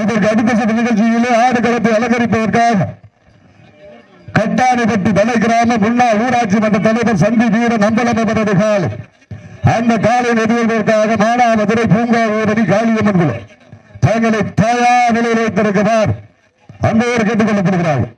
இதற்கு அடுத்த சுற்று நிகழ்ச்சியிலே ஆடு களத்தை அலங்கரிப்பதற்காக கட்டாணிப்பட்டி தலை கிராம முன்னாள் ஊராட்சி மன்ற தலைவர் சந்தி வீர நம்பலம் அவரது காலை. அந்த காலை எதிர்கொள்வதற்காக மானாமதுரை பூங்கா ஊரணி காளியம்மன் குழு தங்களை தயார் நிலையில் வைத்திருக்கிறார் அந்த ஊர் கேட்டுக் கொள்ளப்படுகிறார்கள்.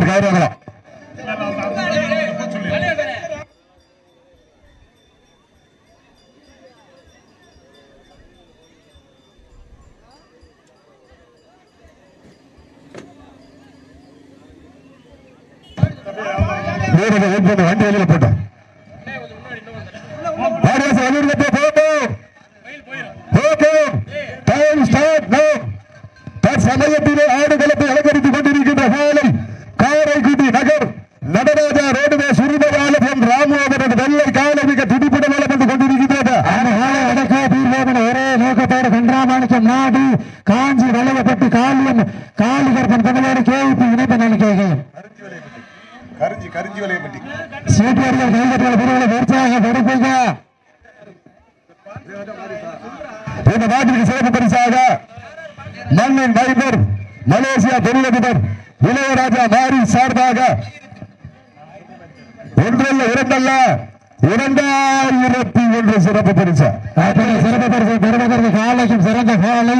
ஆறு காரணங்களா வீரர்கள் வண்டி வெளியில் போட்டோம் ஆடியன்ஸ் வெளியில போ போட்டோம் போட்டோம் டைம் ஸ்டார்ட் நோ தற்சமயத்திலே ஆடுகளத்தை அலங்கரித்துக் கொண்டிருக்கின்ற காலை காரைக்குடி நகர் நடராஜா ரோடுவே சுருமையாளர் என் ராமோதரன் வெள்ளை காலை மிக துடிப்புடன் வளம் வந்து கொண்டிருக்கின்றது அந்த காலை அடக்க தீர்வோதன ஒரே நோக்கத்தோடு கன்றாமாணிக்கம் நாடு காஞ்சி வளையப்பட்டு காளியம் காளிகர்பன் தமிழோடு கேவிப்பி இணைந்த நம்பிக்கைகள் கரிஞ்சி கரிஞ்சி வலையப்பட்டி சீட்டியர்கள் கைதட்டல் பிரிவுகளை உற்சாக படுப்புங்க இந்த நாட்டிற்கு சிறப்பு பரிசாக மண்ணின் மைந்தர் மலேசியா தொழிலதிபர் இளையராஜா மாரி சார்பாக ஒன்றல்ல இரண்டல்ல இரண்டாயிரத்தி ஒன்று சிறப்பு பரிசு அத்தனை சிறப்பு பரிசு சிறந்த காலை.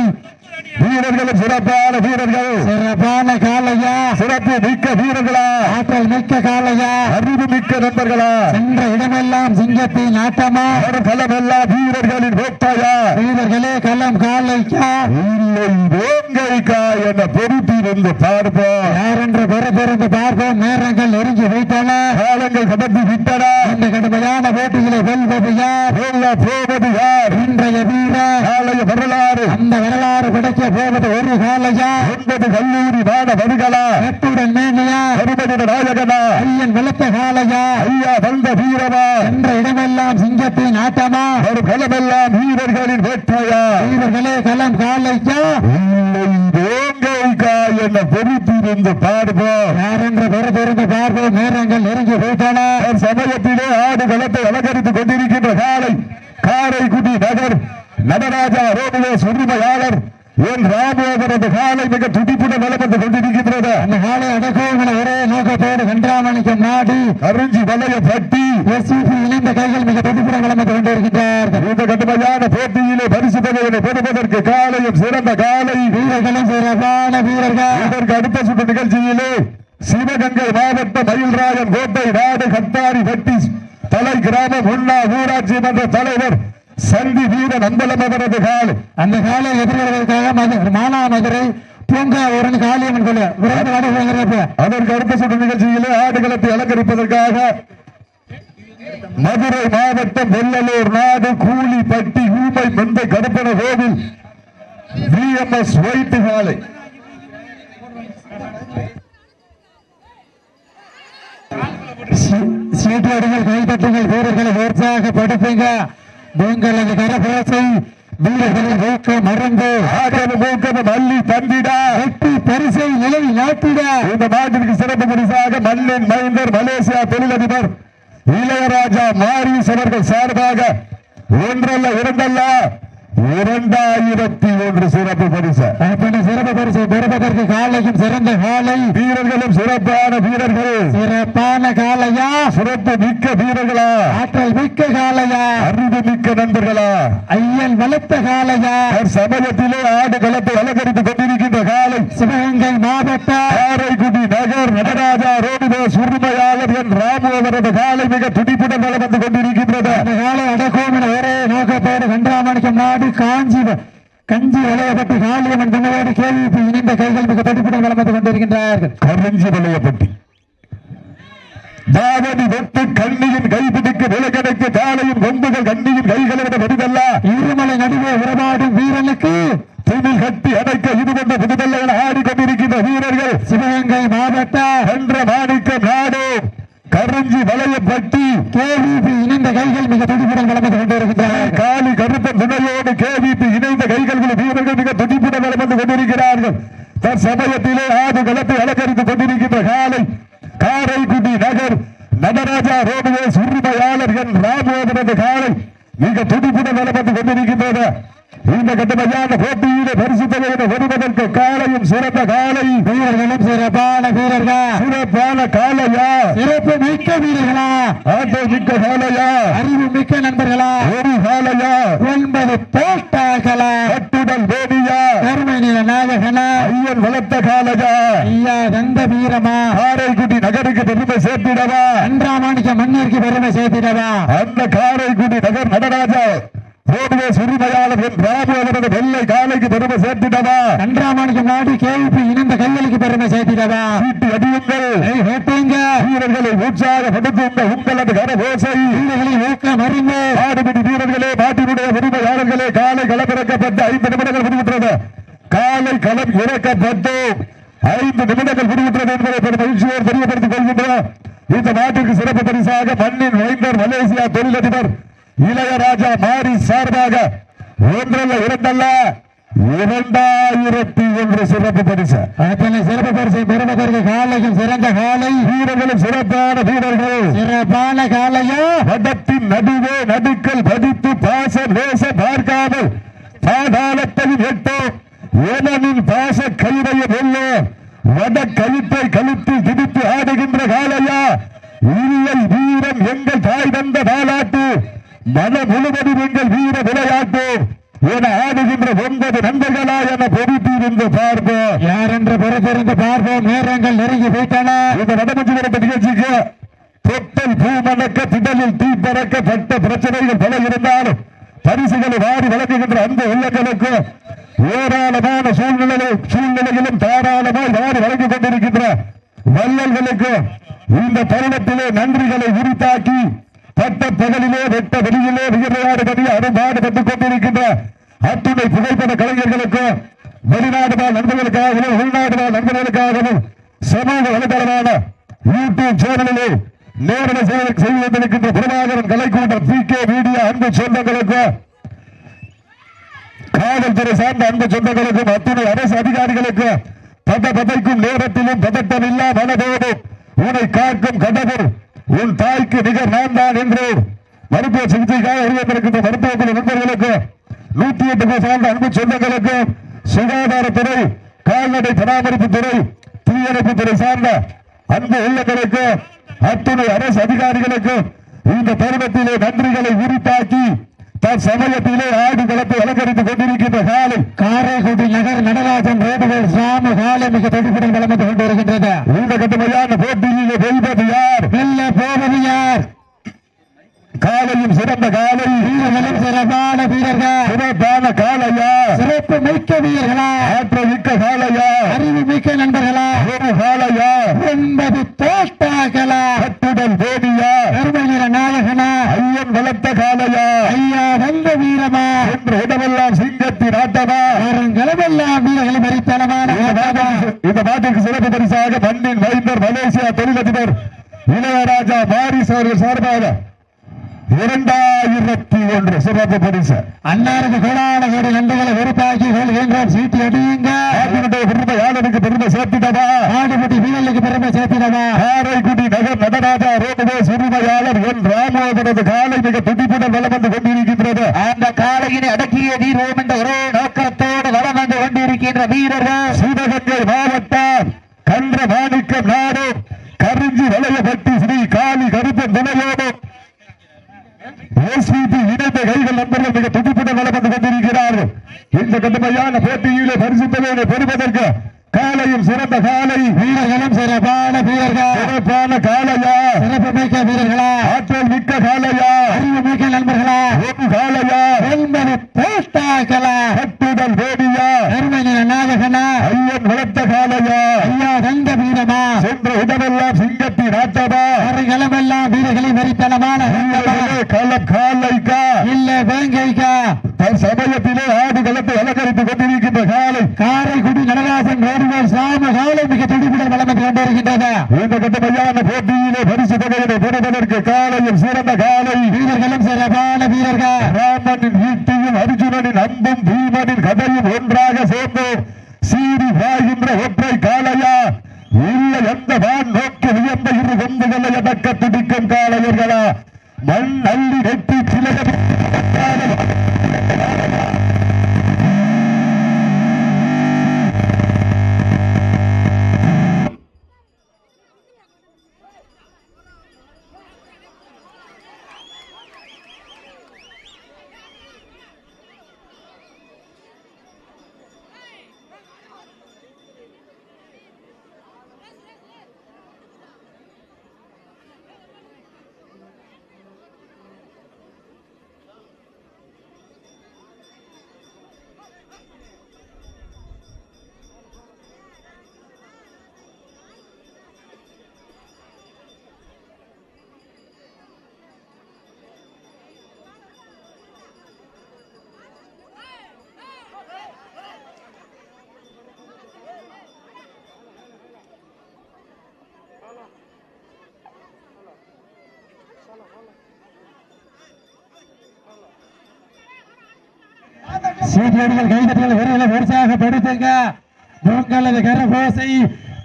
வீரர்களும் சிறப்பான வீரர்கள். சிறப்பான காலையா? சிறப்பு மிக்க வீரர்களா. ஆற்றல் மிக்க காலையா? அறிவு மிக்க நண்பர்களா. சென்ற இடமெல்லாம் சிங்கத்தின் ஆட்டமா? களமெல்லாம் வீரர்களின் வேட்டையா? வீரர்களே களம் காலைக்கா? இல்லை வேங்கைக்கா என பொறுத்திருந்து பார்ப்போம். யார் என்று பொறுப்பிருந்து பார்ப்போம். நேரங்கள் நெருங்கி வைத்தன. காலங்கள் கடந்து விட்டன. இந்த கடுமையான போட்டிகளை வெல்வது யார்? வெல்ல போவது யார்? இன்றைய வீரர். நாளைய வரலாறு. அந்த வரலாறு படைக்க போவது ஒரு காலையா ஒன்பது கல்லூரி மாணவர்களா நட்புடன் மேனியா? கருமனிட நாயகனா? ஐயன் வெளுத்த காலையா ஐயா வந்த வீரமா என்ற இடமெல்லாம் சிங்கத்தின் ஆட்டமா? ஒரு களமெல்லாம் வீரர்களின் வேட்டையா? வீரர்களே களம் காலைக்கா? இல்லை வேங்கைக்கா என பொறுத்திருந்து பார்ப்போம் யார் என்று பொறுப்பிருந்து பார்ப்போம் நேரங்கள் நெருங்கி தன் சமயத்திலே ஆடு களத்தை அலங்கரித்துக் கொண்டிருக்கின்ற காலை காரைக்குடி நகர் நடராஜா ரோடுவேஸ் உரிமையாளர் என் ராமோதரது காலை மிக துடிப்புடன் வந்து கொண்டிருக்கின்றது அந்த காலை அடக்குவங்களை ஒரே நோக்கத்தோடு கன்றாமணிக்கும் நாடு கருஞ்சி வலைய பட்டி எஸ்பிபி இணைந்த கைகள் மிக துடிப்புடன் வளர்ந்து கொண்டிருக்கின்றார்கள் இந்த கடுமையான போட்டியிலே பரிசு தொகையினை பெறுவதற்கு காலையும் சிறந்த காலை. வீரர்களும் சிறப்பான வீரர்கள். இதற்கு அடுத்த சுற்று நிகழ்ச்சியிலே சிவகங்கை மாவட்ட மயில்ராயன் கோட்டை நாடு கத்தாரி வெட்டி தலை கிராம முன்னாள் ஊராட்சி மன்ற தலைவர் சந்தி வீரன் அம்பலம் அவரது காலை. அந்த காலை எதிர்கொள்வதற்காக மது- மானாமதுரை பூங்கா ஒரு காளியம்மன் கோயில் விரைந்து அதற்கு அடுத்த சுற்று நிகழ்ச்சியிலே ஆடுகளத்தை அலங்கரிப்பதற்காக மதுரை மாவட்டம் வெள்ளலூர் நாடு கூலிப்பட்டி ஊமை மந்தை கருப்பன கோவில் விஎம்எஸ் ஒயிட் காலை. சீட்டடிகள் கைதட்டுங்கள் வீரர்களை உற்சாகப்படுத்துங்க. உங்களது கரபோசை வீரர்களின் ஊக்கம் மறந்து ஆகம மூக்கம மல்லி தந்திடா. வெற்றி பரிசை நிலை நாட்டிட. இந்த நாட்டிற்கு சிறப்பு பரிசாக மண்ணின் மைந்தர் மலேசியா தொழிலதிபர் இளையராஜா மாரிஸ் அவர்கள் சார்பாக ஒன்றல்ல இரண்டல்ல இரண்டாயிரத்தி ஒன்று சிறப்பு பரிசு. சிறப்பு பரிசை பெறுவதற்கு காலையும் சிறந்த காலை. வீரர்களும் சிறப்பான வீரர்கள். சிறப்பான காலையா? சிறப்பு மிக்க வீரர்களா? ஆற்றல் மிக்க காலையா? அறிவு மிக்க நண்பர்களா? ஐயன் வளர்த்த காலையா? சமயத்திலே ஆடு களத்தை அலங்கரித்துக் கொண்டிருக்கின்ற காலை. சிவகங்கை மாவட்ட காரைக்குடி நகர் நடராஜா ரோடுவேஸ் உரிமையாளர் என் ராமு அவரது காலை மிக துடிப்புடன் வலம் வந்து கொண்டிருக்கின்றது காலை அடக்கும் என ஒரே நோக்கத்தோடு கன்றாமணிக்கம் நாடு காஞ்சி கஞ்சி வளையப்பட்டு காளியம்மன் தமிழோடு கேள்வி இணைந்த கைகள் மிக துடிப்புடன் வளம் வந்து கொண்டிருக்கின்றார்கள். கரஞ்சி வளையப்பட்டி. தாவணி வெட்டு கண்ணியின் கைபிடிக்கு விலகடைக்கு காலையின் கொம்புகள் கண்ணியின் கைகளை விட வடிதல்ல இருமலை நடுவே உறவாடும் வீரனுக்கு திமில் கட்டி அடைக்க இது கொண்ட புதுதல்ல என ஆடிக்கொண்டிருக்கின்ற வீரர்கள் சிவகங்கை மாவட்ட என்ற மாணிக்கம் நாடு. கரஞ்சி வளையப்பட்டி கேவிபி இணைந்த கைகள் மிக துடிப்புடன் வளம் வந்து காலி கருப்பன் துணையோடு கேவிபி இணைந்த கைகள் வீரர்கள் மிக துடிப்புடன் வலம் கொண்டிருக்கிறார்கள். தற்சமயத்திலே ஆடு களத்தை அலங்கரித்துக் கொண்டிருக்கின்ற காலை காரைக்குடி நகர் நடராஜா ரோடுவேஸ் உரிமையாளர் என் ராமோதரது காலை மிக துடிப்புடன் வலம் கொண்டிருக்கின்றன. இந்த கட்டமையான போட்டியிலே பரிசுத்தவர்கள் வருவதற்கு காலையும் சிறந்த காலை. வீரர்களும் சிறப்பான வீரர்கள்? சிறப்பான காலையா? சிறப்பு மிக்க வீரர்களா? ஆட்டோ மிக்க காலையா? அறிவு மிக்க நண்பர்களா? ஒரு காலையா? ஒன்பது போட்டார்களா? கட்டுடல் வேணியா கருமை நில நாயகனா? ஐயன் வளர்த்த காலையா? ஐயா கந்த வீரமா? காரைக்குடி நகருக்கு பெருமை சேர்த்திடவா? அன்றாமாணிக்க மண்ணிற்கு பெருமை சேர்த்திடவா? அந்த காரைக்குடி நகர் நடராஜா. ரோடுவேஸ் உரிமையாளர் என் ராமு அவரது வெள்ளை காலைக்கு பெருமை சேர்த்திடவா? அன்றாமாணிக்க நாடு கேள்வி இணைந்த கைகளுக்கு பெருமை சேர்த்திடவா? வீட்டு அடியுங்கள். ஏய், வேட்டைங்க வீரர்களை உற்சாகப்படுத்துங்க. உங்களது கரபோசை வீரர்களை ஊக்கம் அறிந்து ஆடுபிடி வீரர்களே நாட்டினுடைய உரிமையாளர்களே காலை களம் இறக்கப்பட்டு ஐந்து நிமிடங்கள் முடிவுற்றது. காலை களம் இறக்கப்பட்டு ஐந்து நிமிடங்கள் முடிவுற்றது என்பதை பெரும் மகிழ்ச்சியோடு தெரியப்படுத்திக் கொள்கின்றோம். இந்த நாட்டிற்கு சிறப்பு பரிசாக மண்ணின் மைந்தர் மலேசியா தொழிலதிபர் இளையராஜா மாரி சார்பாக ஒன்றல்ல இரண்டல்ல இரண்டாயிரத்தி ஒன்று சிறப்பு பரிசு. அத்தனை சிறப்பு பரிசை பெறுவதற்கு காலையும் சிறந்த காலை. வீரர்களும் சிறப்பான வீரர்கள். சிறப்பான காலையா? படத்தின் நடுவே நடுக்கல் பதித்து பாச நேச பார்க்காமல் பாதாளத்தையும் எட்டோம் ஏனனின் பாச கயிறைய வெல்லோ வட கழுத்தை கழுத்து திடித்து ஆடுகின்ற காலையா? இல்லை வீரம் எங்கள் தாய் தந்த தாலாட்டு மன முழுவதும் எங்கள் வீர விளையாட்டு என ஆடுகின்ற ஒன்பது நண்பர்களா என பொறுத்திருந்து பார்ப்போம். யார் என்று பொறுத்திருந்து பார்ப்போம். நேரங்கள் நெருங்கி விட்டன இந்த நடமஞ்சு வரப்பட்ட நிகழ்ச்சிக்கு தொட்டல் பூ மணக்க திடலில் தீ பறக்க பட்ட பிரச்சனைகள் பல இருந்தாலும் பரிசுகளை வாரி வழங்குகின்ற அந்த உள்ளங்களுக்கு ஏராளமான சூழ்நிலை சூழ்நிலையிலும் தாராளமாய் வாரி வழங்கிக் கொண்டிருக்கின்ற வள்ளல்களுக்கு இந்த தருணத்திலே நன்றிகளை உரித்தாக்கி பட்ட பகலிலே வெட்ட வெளியிலே வியர்வையாடுபடி அரும்பாடுபட்டுக் கொண்டிருக்கின்ற அத்துணை புகைப்பட கலைஞர்களுக்கும் வெளிநாடு வாழ் நண்பர்களுக்காகவும் உள்நாடு வாழ் நண்பர்களுக்காகவும் சமூக வலைதளமான யூடியூப் சேனலிலே நேரடி சேவை செய்து வந்திருக்கின்ற பிரபாகரன் கலைக்கூட்டம் பி கே மீடியா அன்பு சொந்தங்களுக்கும் காவல்துறை சார்ந்த அன்பு சொந்தங்களுக்கும் அத்துணை அரசு அதிகாரிகளுக்கு பத பதைக்கும் நேரத்திலும் பதட்டம் இல்லா மனதோடு உன்னை காக்கும் கடவுள் உன் தாய்க்கு நிகர் நான் தான் என்று மருத்துவ சிகிச்சைக்காக உருவத்திருக்கின்ற மருத்துவ நண்பர்களுக்கு நூத்தி எட்டு சார்ந்த அன்பு சொந்தங்களுக்கு சுகாதாரத்துறை கால்நடை பராமரிப்பு துறை தீயணைப்பு துறை சார்ந்த அன்பு உள்ளங்களுக்கு அத்துணை அரசு அதிகாரிகளுக்கு இந்த தருணத்திலே நன்றிகளை உரித்தாக்கி தன் சமயத்திலே ஆடு களத்தை அலங்கரித்துக் கொண்டிருக்கின்ற காலை காரைக்குடி நகர் நடராஜன் ரோடுகள் சாம காலை மிக தொடுப்புடன் வளர்ந்து கொண்டு வருகின்றது இந்த கட்டுமையான போட்டியிலே வெல்வது யார்? வெல்ல போவது யார்? காலையும் சிறந்த காலை வீரர்களும் சிறப்பான வீரர்கள். சிறப்பான காலையா? சிறப்பு மிக்க வீரர்களா? ஆற்றல் மிக்க காலையா? அறிவு மிக்க நண்பர்களா? ஒரு காலையா? ஒன்பது தோட்டாக்களா? கட்டுடல் வேணியா கருமை நிற நாயகனா வளர்த்த காலையா? ஐயா வந்த வீரமா? என்று இடமெல்லாம் சிங்கத்தின் ஆட்டமா வருங்களமெல்லாம் வீரர்களை மறித்தனமான இந்த நாட்டிற்கு சிறப்பு பரிசாக மண்ணின் மைந்தர் மலேசியா தொழிலதிபர் இளையராஜா வாரிசு அவர்கள் சார்பாக இரண்டாயிரத்தி ஒன்று. சிறப்பு பரிசு. அன்னாருக்கு கோடான கோடி நன்றிகளை வெறுப்பாக்கி கொள்கின்றோம் சீட்டி அடியுங்க. பெருமை யாழனுக்கு பெருமை சேர்த்திடவா? ஆடுபட்டி வீரர்களுக்கு பெருமை சேர்த்திடவா? காரைக்குடி நகர் நடராஜா ரோடுவேஸ் உரிமையாளர் என் ராமோதரது காலை மிக துடிப்புடன் வலம் வந்து கொண்டிருக்கின்றது. அந்த காலையினை அடக்கிய தீர்வோம் என்ற ஒரே நோக்கத்தோடு வளம் வந்து கொண்டிருக்கின்ற வீரர்கள். சிவகங்கை மாவட்டம் கன்ற மாணிக்கம் நாடு கரிஞ்சி வளையப்பட்டி ஸ்ரீ காளி கருப்பன் எஸ்பிபி இணைந்த கைகள் நண்பர்கள் மிக துடிப்புடன் வலம் வந்து கொண்டிருக்கிறார்கள். இந்த கடுமையான போட்டியிலே பரிசுத்தவனை பெறுவதற்கு காலையும் சிறந்த காலை. வீரர்களும் சிறப்பான வீரர்கள்? சிறப்பான காலையா? சிறப்பு மிக்க வீரர்களா? ஆற்றல் மிக்க காலையா? அறிவு மிக்க நண்பர்களா? ஒரு காலையா? ஒன்பது போட்டாக்களா வேடியா? கருமை நிற நாயகனா? ஐயன் வளர்த்த காலையா ஐயா வந்த வீரமா சென்ற இடமெல்லாம் சிங்கத்தின் ஆட்டமா அவர்களெல்லாம் வீரர்களை வீரர்களே களம் காலைக்கா? இல்ல வேங்கைக்கா? தன் சமயத்திலே ஆடு களத்தை அலங்கரித்துக் கொண்டிருக்கின்ற காலை. காரைக்குடி நடராசன் ரோடுகள் சாம காலை மிக துடிப்புடன் வளம் கொண்டிருக்கின்றது. இந்த கட்டமையான போட்டியிலே பரிசு தொகையினை பெறுவதற்கு காலையும் சிறந்த காலை. வீரர்களும் சிறப்பான வீரர்கள். ராமனின் ஈட்டியும் அர்ஜுனன் வீரனின் அம்பும் பீமனின் கதையும் ஒன்றாக சேர்ந்து சீறி வாழ்கின்ற ஒற்றை காளையா? இல்லை எந்த வான் நோக்கி உயர்ந்த இரு கொம்புகளை அடக்க துடிக்கும் காளையர்களா? மண் அள்ளி வெட்டி சிலக சீட்டியடிகள் கைதட்டுகள் விரைவில் உற்சாகப்படுத்துங்க உங்களது கரபோசை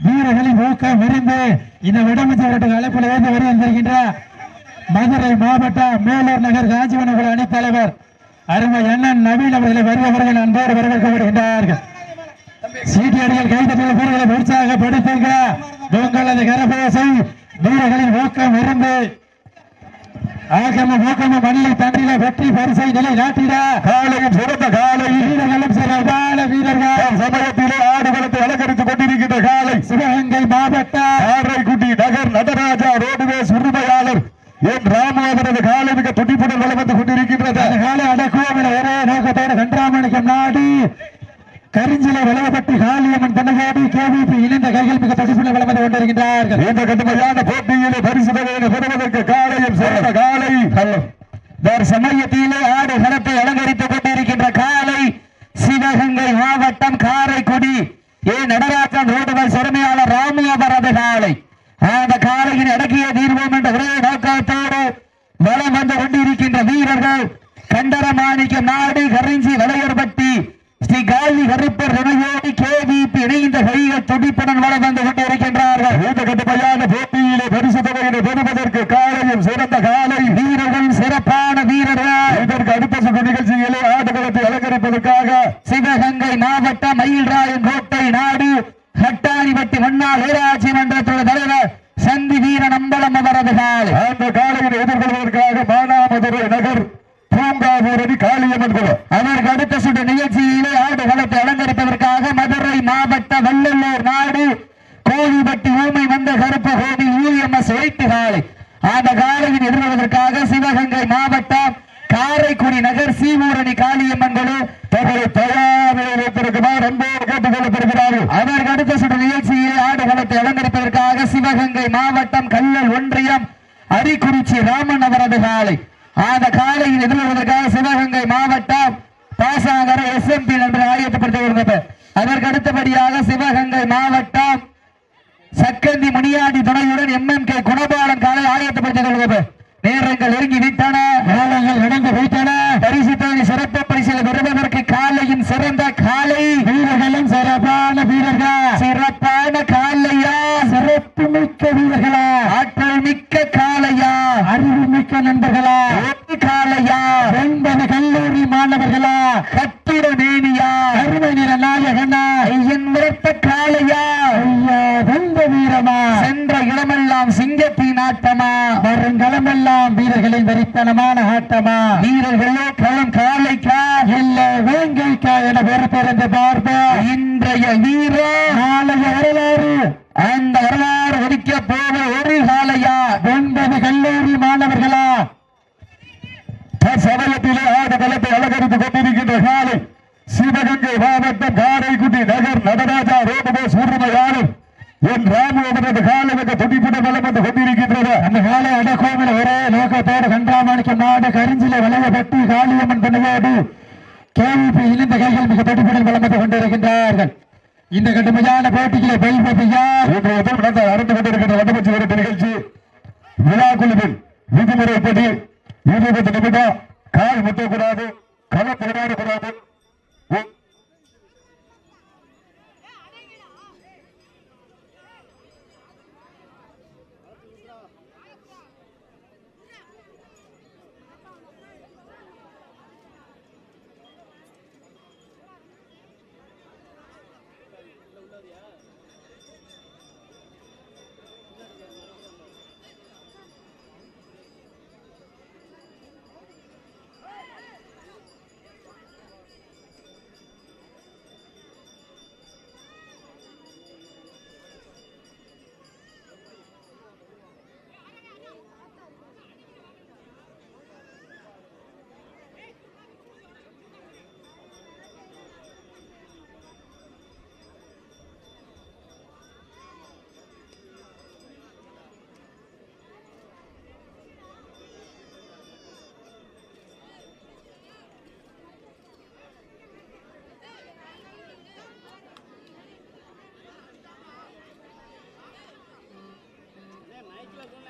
வீரர்களின் ஊக்கம் விரிந்து இந்த விடமச்சி விரட்டுக்கு அழைப்பில் இருந்து வருகின்ற மதுரை மாவட்ட மேலூர் நகர் காஞ்சிவனகுல அணித் தலைவர் அருமை அண்ணன் நவீன் அவர்களை வருபவர்கள் அன்போடு வரவேற்கப்படுகின்றார்கள் சீட்டியடிகள் கைதட்டுகள் வீரர்களை உற்சாகப்படுத்துங்க உங்களது கரபோசை வீரர்களின் ஊக்கம் விருந்து ஆகம ஊக்கம மண்ணை தண்டில வெற்றி பரிசை நிலை நாட்டிட. காலையும் சிறந்த காலை. வீரர்களும் சிறப்பான வீரர்கள். சமயத்திலே ஆடுகளத்தை அலங்கரித்துக் கொண்டிருக்கின்ற காலை. சிவகங்கை மாவட்ட. காரைக்குடி நகர் நடராஜா ரோடுவேஸ் உரிமையாளர் என் ராமநாதனது காலை மிக துடிப்புடன் வளம் வந்து கொண்டிருக்கின்றது காலை அடக்குவோம் ஒரே நோக்கத்தோடு கன்றாமணிக்கம் நாடு. கரிஞ்சிலை வளவப்பட்டி காளியம்மன் தன்னகாடி கேவிபி இணைந்த கைகள் மிக துடிப்புடன் வளம் வந்து கொண்டிருக்கின்றார்கள். இந்த கடுமையான போட்டியிலே பரிசு பெறுவதற்கு காலையும் சிறந்த காலை. சமயத்திலே ஆடு களத்தை அலங்கரித்துக் கொண்டிருக்கின்ற காலை சிவகங்கை மாவட்டம் காரைக்குடி ஏ நடராஜன் ரோடுகள் சிறுமையாளர் ராமியாபரது காலை அந்த காலையின் அடக்கிய தீர்வோம் என்ற ஒரே நோக்கத்தோடு வலம் வந்து கொண்டிருக்கின்ற வீரர்கள் கண்டரமாணிக்க நாடு கரிஞ்சி வளையர்பட்டி ஸ்ரீ காளி கருப்பர் துணையோடு கேவிபி இணைந்த கைகள் துடிப்புடன் வலம் வந்து கொண்டிருக்கின்றார்கள் இந்த கடுமையான போட்டியிலே பரிசு தொகையை பெறுவதற்கு காலையும் சிறந்த காலை வீரர்கள் சிறப்பான வீரர்கள் இதற்கு அடுத்த சுற்று நிகழ்ச்சியிலே ஆடுகளத்தை சிவகங்கை மாவட்டம் மயில்ராயன் கோட்டை நாடு ஹட்டாணிப்பட்டி முன்னாள் ஊராட்சி மன்றத்தோட தலைவர் சந்தி வீரன் அம்பலம் அவரது காலை அந்த காலையை எதிர்கொள்வதற்காக மானாமதுரை நகர் பூங்காவூரணி காளியம்மன் குளம் அதற்கு அடுத்த சுற்று நிகழ்ச்சியிலே ஆடு களத்தை அலங்கரிப்பதற்காக மதுரை மாவட்ட வள்ளலூர் நாடு கோழிப்பட்டி ஊமை வந்த கருப்பு கோவில் யூஎம்எஸ் வைத்து காலை அந்த காலையின் எதிர்வதற்காக சிவகங்கை மாவட்டம் காரைக்குடி நகர் சீவூரணி காளியம்மன் குழு தங்களை தயார் நிலையில் வைத்திருக்குமாறு அன்போடு கேட்டுக் கொள்ளப்படுகிறார்கள் அதற்கு அடுத்த சுற்று நிகழ்ச்சியில் ஆடுகளத்தை அலங்கரிப்பதற்காக சிவகங்கை மாவட்டம் கல்லல் ஒன்றியம் அரிக்குறிச்சி ராமன் அவரது காலை. அந்த காலையில் எதிர்வதற்காக சிவகங்கை மாவட்டம் பாசாங்கர எஸ் எம் பி நண்பர்கள் ஆயத்தப்படுத்தி வருகிறது அதற்கு அடுத்தபடியாக சிவகங்கை மாவட்டம் சக்கந்தி முனியாண்டி துணையுடன் எம்எம் கே குணபாலன் காலை ஆயத்தப்படுத்திக் கொள்கிறது நேரங்கள் நெருங்கி விட்டன. காலங்கள் நடந்து விட்டன பரிசு தொகை சிறப்பு பரிசில் பெறுவதற்கு காலையும் சிறந்த காலை. வீரர்களும் சிறப்பான சிறப்பான காலையா? சிறப்பு மிக்க வீரர்களா? ஆற்றல் மிக்க காலையா? அறிவு மிக்க நண்பர்களா? காலையா? ஒன்பது கல்லூரி மாணவர்களா? கட்டிட மேனியா? அருமை நிற நாயகனா? ஐயன் விரட்ட காலையா? ஐயா வெந்த வீரமா? சென்ற இடமெல்லாம் சிங்கத்தின் ஆட்டமா? வருங்களமெல்லாம் வீரர்களின் வெறித்தனமான ஆட்டமா? வீரர்களோ களம் காலைக்கா இல்ல வேங்கைக்கா என பொறுப்பிருந்து பார்ப்போம் இன்றைய வீரர் நாளைய வரலாறு அந்த வரலாறு ஒதுக்க போக ஒரு காலையா ஒன்பது கல்லூரி மாணவர்களா சமயத்திலே ஆடுகளத்தை அலங்கரித்துக் கொண்டிருக்கின்ற காலை சிவகங்கை மாவட்டம் காரைக்குடி நகர் நடராஜா ரோடுபோஸ் உரிமையாளர் என் ராமுவனது காலை மிக துடிப்புடன் வளம் வந்து கொண்டிருக்கின்றது அந்த காலை அடக்கோவில் ஒரே நோக்கத்தோடு கன்றாமாணிக்கம் நாடு கரிஞ்சிலை வளையப்பட்டி காளியம்மன் பண்ணையோடு கேவிபி இணைந்த கைகள் மிக துடிப்புடன் வளம் வந்து கொண்டிருக்கின்றார்கள் இந்த கடுமையான போட்டிகளை வெல்வதையார் இன்றைய playa.